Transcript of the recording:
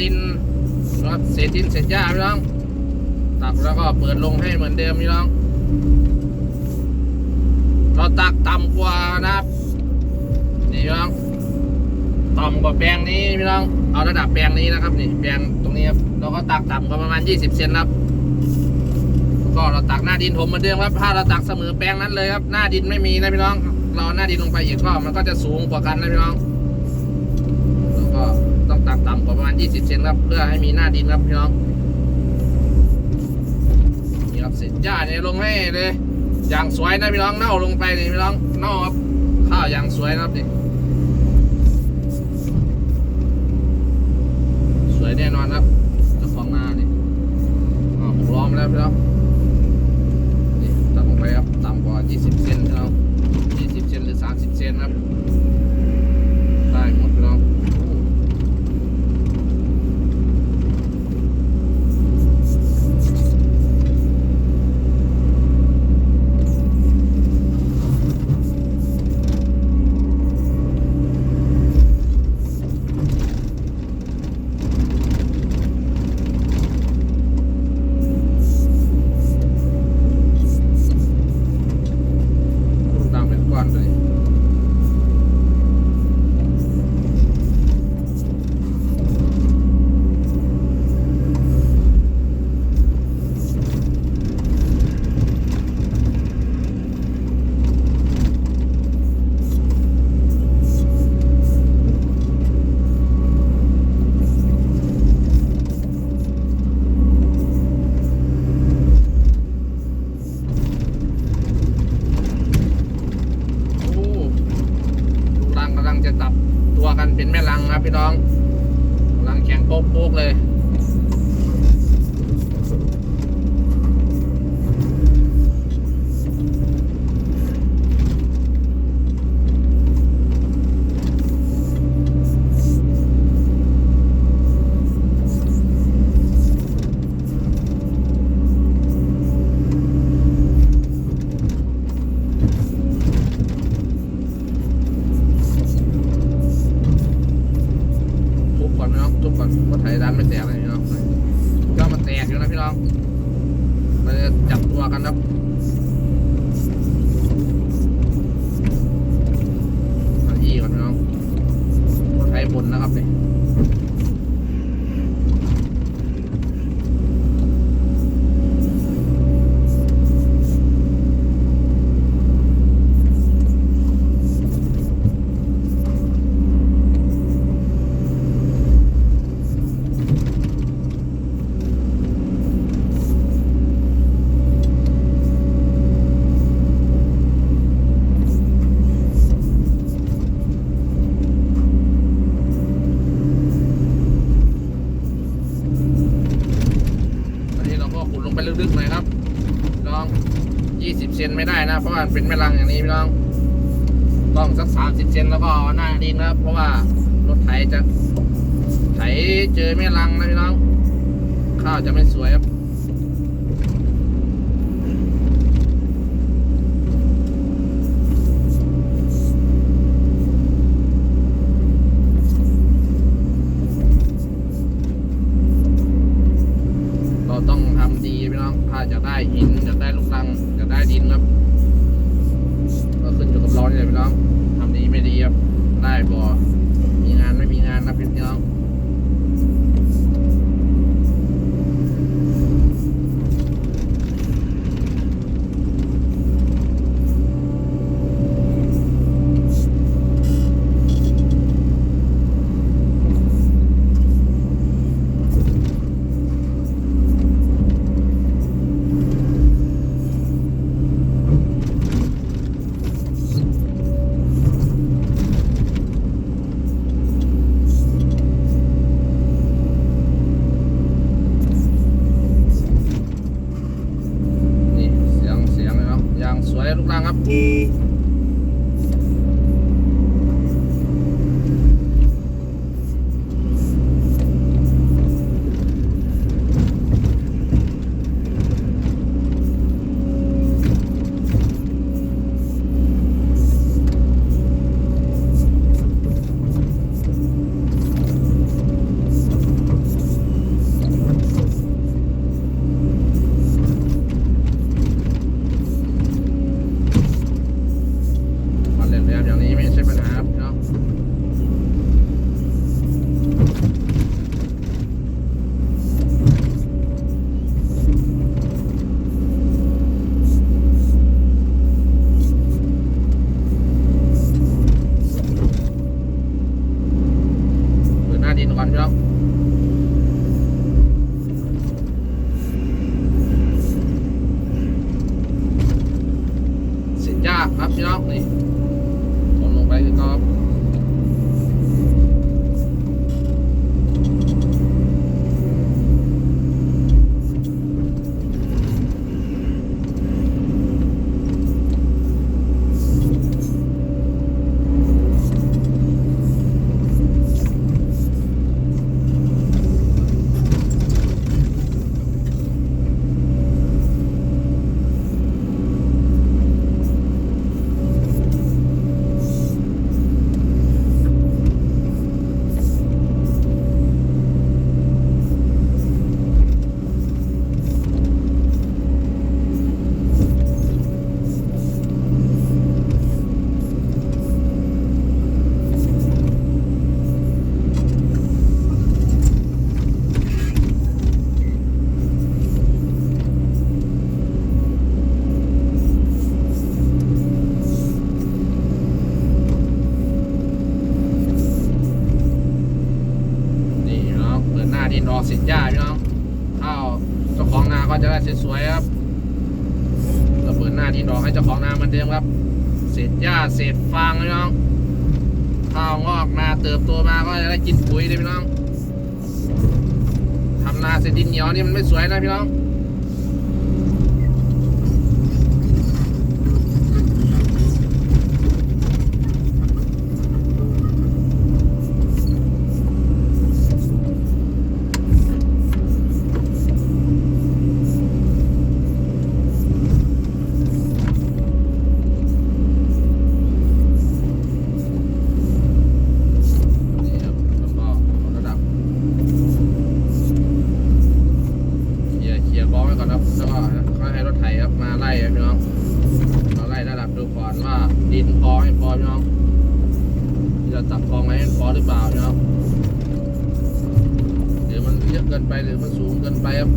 ดินแล้วเศษดินเศษหญ้าพี่น้อง ตักแล้วก็เปิดลงให้เหมือนเดิมพี่น้อง เราตักต่ำกว่านะครับนี่พี่น้องต่ำกว่าแปลงนี้พี่น้อง เอาระดับแปลงนี้นะครับนี่แปลงตรงนี้ครับเราก็ตักต่ำกว่าประมาณ 20 เซนครับก็เราตักหน้าดินถมเหมือนเดิมครับถ้าเราตักเสมอแปลงนั้นเลยครับ หน้าดินไม่มีนะพี่น้อง เราหน้าดินลงไปอีกก็มันก็จะสูงกว่ากันนะพี่น้องแล้วก็ากต่ำกว่าประมาณ 20 เซนครับ เพื่อให้มีหน้าดินครับพี่น้องนี่ครับเสร็จหญ้าเนี่ยลงให้เลยอย่างสวยนะพี่น้องเน่าลงไปเลยพี่น้องเน่าครับข้าวอย่างสวยนะครับนี่สวยแน่นอนครับเจ้าของนานี่อ๋อผมล้อมแล้วพี่น้องนี่ตัดลงไปครับต่ำกว่า 20 เซนพี่น้อง20 เซนหรือ 30 เซนครับ ได้หมดพี่น้องโอ้ ตามเป็นก้อนเลย โอ้ลูกรังกำลังจะตับตัวกันเป็นแม่รังครับ พี่น้องกำลังแข็งโป๊กๆเลย ทุบก่อนพี่น้องทุบก่อนว่าไถดันไม่แตกเลยพี่น้องก็มันแตกอยู่นะพี่น้องมันจะจับตัวกันครับเอายี่ก่อนพี่น้องว่าไถบนนะครับเนี่ย งไปลึกๆหน่อยครับน้องยี่สิบเซนไม่ได้นะ เพราะว่าเป็นแม่รังอย่างนี้พี่น้อง ต้องสักสามสิบเซนแล้วก็หน้าดินนะครับ เพราะว่ารถไถจะไถเจอแม่รังนะพี่น้อง ข้าวจะไม่สวยครับ เราต้องทำดีพี่น้อง ถ้า จะได้หินจะได้ลูกรังจะได้ดินครับ ก็ขึ้นอยู่กับเราเนี่ยพี่น้องทำดีไม่ดีครับ ได้บ่มีงานไม่มีงานนะพี่น้อง นี่เสียงเสียงเลยเนาะ อย่ ยากครับพี่น้องนี่ลงลงไปคือกอ สวยๆครับเระเบิดหน้าที่ดอกให้เจ้าของนามันเดิมครับ เศษหญ้าเศษฟางพี่น้องข้าวงอกมาเติบโตมาก็จะได้กินปุ๋ยเลยพี่น้องทำนาเศษดินเหนียวนี่มันไม่สวยนะพี่น้อง นี่ครับแล้วก็ระดับเคลียร์เคลียร์กองไว้ก่อนครับแล้วก็ค่อยให้รถไถครับมาไล่ครับพี่น้องมาไล่ระดับดูก่อนว่าดินพอให้พอพี่น้องที่เราตักกองไว้พอหรือเปล่าพี่น้องหรือมันเยอะ เกินไปหรือมันสูงเกินไปครับ